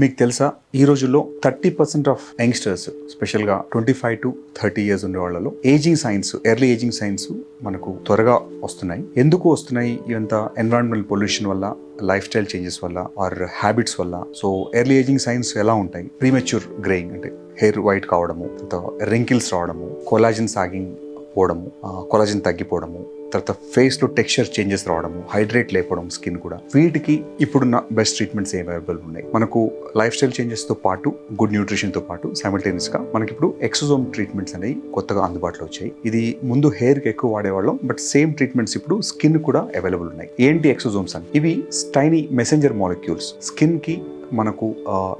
మీకు తెలుసా? ఈ రోజుల్లో థర్టీ పర్సెంట్ ఆఫ్ యంగ్స్టర్స్ స్పెషల్గా twenty five to thirty years ఉండే వాళ్ళలో ageing signs early ageing signs మనకు త్వరగా వస్తున్నాయి. ఎందుకు వస్తున్నాయి? ఇవంతా ఎన్విరాన్మెంటల్ పొల్యూషన్ వల్ల లైఫ్ స్టైల్ చేంజెస్ వల్ల ఆర్ హ్యాబిట్స్ వల్ల. సో ఎర్లీ ఏజింగ్ సైన్స్ ఎలా ఉంటాయి? ప్రీమెచ్యూర్ గ్రేయింగ్ అంటే హెయిర్ వైట్ కావడము రింకిల్స్ రావడము కొలాజిన్ సాగింగ్ పోవడము కొలాజిన్ తగ్గిపోవడము తర్వాత ఫేస్లో టెక్స్చర్ చేంజెస్ రావడము హైడ్రేట్ లేకపోవడం స్కిన్ కూడా. వీటికి ఇప్పుడున్న బెస్ట్ ట్రీట్మెంట్స్ ఏం అవైలబుల్ ఉన్నాయి. మనకు లైఫ్ స్టైల్ చేంజెస్తో పాటు గుడ్ న్యూట్రిషన్తో పాటు సైమల్టేనియస్గా మనకి ఇప్పుడు ఎక్సోజోమ్ ట్రీట్మెంట్స్ అనేవి కొత్తగా అందుబాటులో వచ్చాయి. ఇది ముందు హెయిర్కి ఎక్కువ వాడేవాళ్ళం బట్ సేమ్ ట్రీట్మెంట్స్ ఇప్పుడు స్కిన్ కూడా అవైలబుల్ ఉన్నాయి. ఏంటి ఎక్సోజోమ్స్ అని? ఇవి స్టైనీ మెసెంజర్ మాలిక్యూల్స్. స్కిన్కి మనకు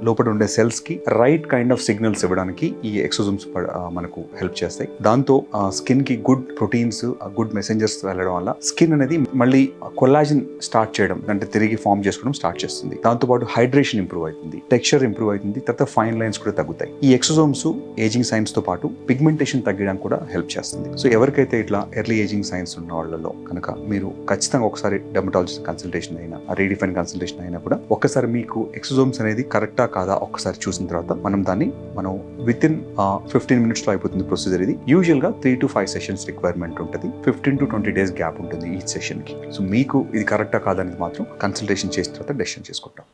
లోపల ఉండే సెల్స్కి రైట్ కైండ్ ఆఫ్ సిగ్నల్స్ ఇవ్వడానికి ఈ ఎక్సోజోమ్స్ మనకు హెల్ప్ చేస్తాయి. దాంతో స్కిన్కి గుడ్ ప్రోటీన్స్ గుడ్ మెసెంజర్స్ వెళ్ళడం వల్ల స్కిన్ అనేది మళ్ళీ కొల్లాజిన్ స్టార్ట్ చేయడం అంటే తిరిగి ఫామ్ చేసుకోవడం స్టార్ట్ చేస్తుంది. దాంతో పాటు హైడ్రేషన్ ఇంప్రూవ్ అవుతుంది టెక్స్చర్ ఇంప్రూవ్ అవుతుంది తర్వాత ఫైన్ లైన్స్ కూడా తగ్గుతాయి. ఈ ఎక్సోజోమ్స్ ఏజింగ్ సైన్స్తో పాటు పిగ్మెంటేషన్ తగ్గడానికి కూడా హెల్ప్ చేస్తుంది. సో ఎవరికైతే ఇట్లా ఎర్లీ ఏజింగ్ సైన్స్ ఉన్న వాళ్ళలో కనుక మీరు ఖచ్చితంగా ఒకసారి డెమటాలజిస్ట్ కన్సల్టేషన్ అయినా రీడిఫైన్ కన్సల్టేషన్ అయినా కూడా ఒకసారి మీకు రైబోసోమ్స్ అనేది కరెక్టా కాదా ఒకసారి చూసిన తర్వాత మనం దాన్ని మనం విత్ ఇన్ ఫిఫ్టీన్ మినిట్స్లో అయిపోతుంది ప్రొసీజర్ ఇది. యూజువల్గా three to five sessions requirement ఉంటుంది. Fifteen to twenty days gap ఉంటుంది ఈ సెషన్కి సో మీకు ఇది కరెక్టా కాదనేది మాత్రం కన్సల్టేషన్ చేసిన తర్వాత డెసిషన్ చేసుకుంటాం.